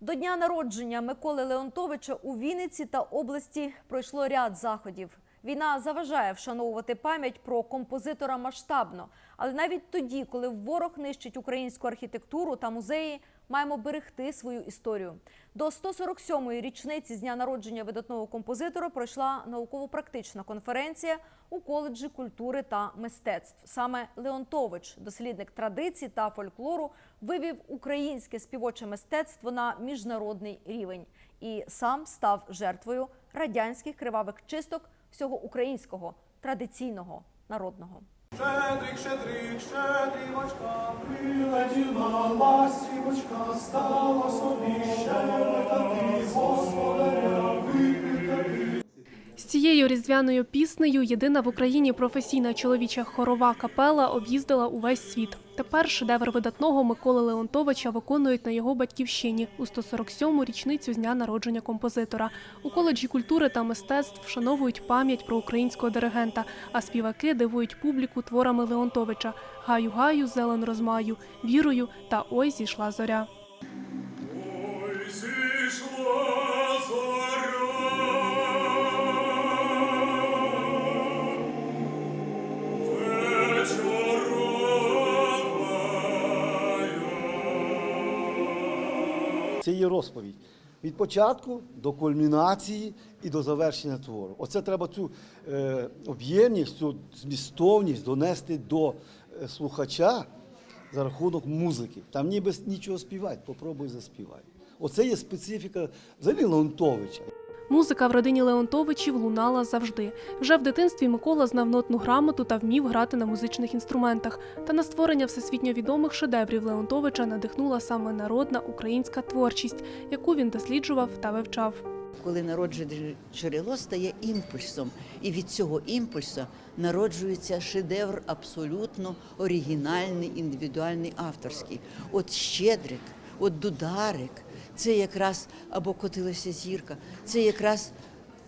До дня народження Миколи Леонтовича у Вінниці та області пройшло ряд заходів. Війна заважає вшановувати пам'ять про композитора масштабно, але навіть тоді, коли ворог нищить українську архітектуру та музеї, маємо берегти свою історію. До 147-ї річниці з дня народження видатного композитора пройшла науково-практична конференція у коледжі культури та мистецтв. Саме Леонтович, дослідник традицій та фольклору, вивів українське співоче мистецтво на міжнародний рівень і сам став жертвою радянських кривавих чисток всього українського традиційного народного. Щедрик, щедрик, щедрівочка, прилетіла ластівочка, стала собі щедрика ти, господаря. З цією різдвяною піснею єдина в Україні професійна чоловіча хорова капела об'їздила увесь світ. Тепер шедевр видатного Миколи Леонтовича виконують на його батьківщині у 147-му річницю з дня народження композитора. У коледжі культури та мистецтв вшановують пам'ять про українського диригента, а співаки дивують публіку творами Леонтовича Гаю гаю, зелен розмаю, вірою та ой зійшла зоря. Ой, зійшла Це є розповідь від початку до кульмінації і до завершення твору. Оце треба цю е, об'ємність, цю змістовність донести до е, слухача за рахунок музики. Там ніби нічого співати, попробуй заспівай. Оце є специфіка взагалі Леонтовича. Музика в родині Леонтовичів лунала завжди. Вже в дитинстві Микола знав нотну грамоту та вмів грати на музичних інструментах. Та на створення всесвітньо відомих шедеврів Леонтовича надихнула саме народна українська творчість, яку він досліджував та вивчав. коли народжене джерело стає імпульсом, і від цього імпульсу народжується шедевр абсолютно оригінальний, індивідуальний, авторський. От Щедрик, от Дударик, це якраз або котилася зірка, це якраз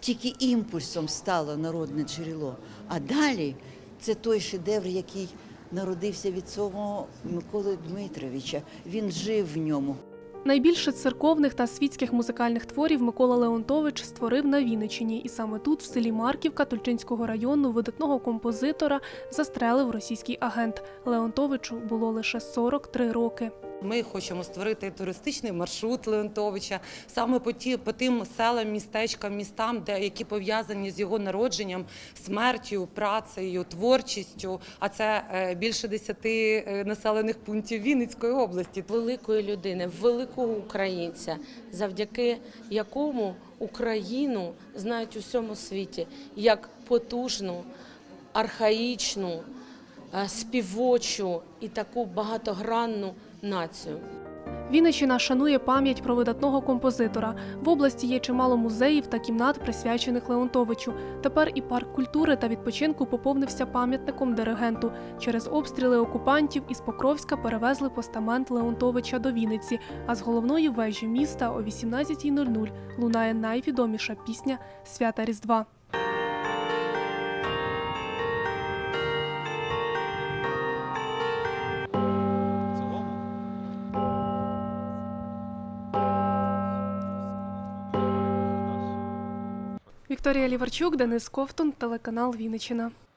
тільки імпульсом стало народне джерело. А далі це той шедевр, який народився від самого Миколи Дмитровича. Він жив в ньому. Найбільше церковних та світських музикальних творів Микола Леонтович створив на Вінниччині, і саме тут, в селі Марківка Тульчинського району, видатного композитора застрелив російський агент. Леонтовичу було лише 43 роки. Ми хочемо створити туристичний маршрут Леонтовича саме по ті по тим селам, містечкам, містам, де які пов'язані з його народженням, смертю, працею, творчістю. А це е, більше десяти е, населених пунктів Вінницької області. великої людини, великого українця, завдяки якому Україну знають у всьому світі як потужну, архаїчну, співочу і таку багатогранну націю. Вінниччина шанує пам'ять про видатного композитора. В області є чимало музеїв та кімнат, присвячених Леонтовичу. Тепер і парк культури та відпочинку поповнився пам'ятником диригенту. Через обстріли окупантів із Покровська перевезли постамент Леонтовича до Вінниці. А з головної вежі міста о 18.00 лунає найвідоміша пісня Свята Різдва. Вікторія Ліварчук, Денис Ковтун, телеканал Вінниччина.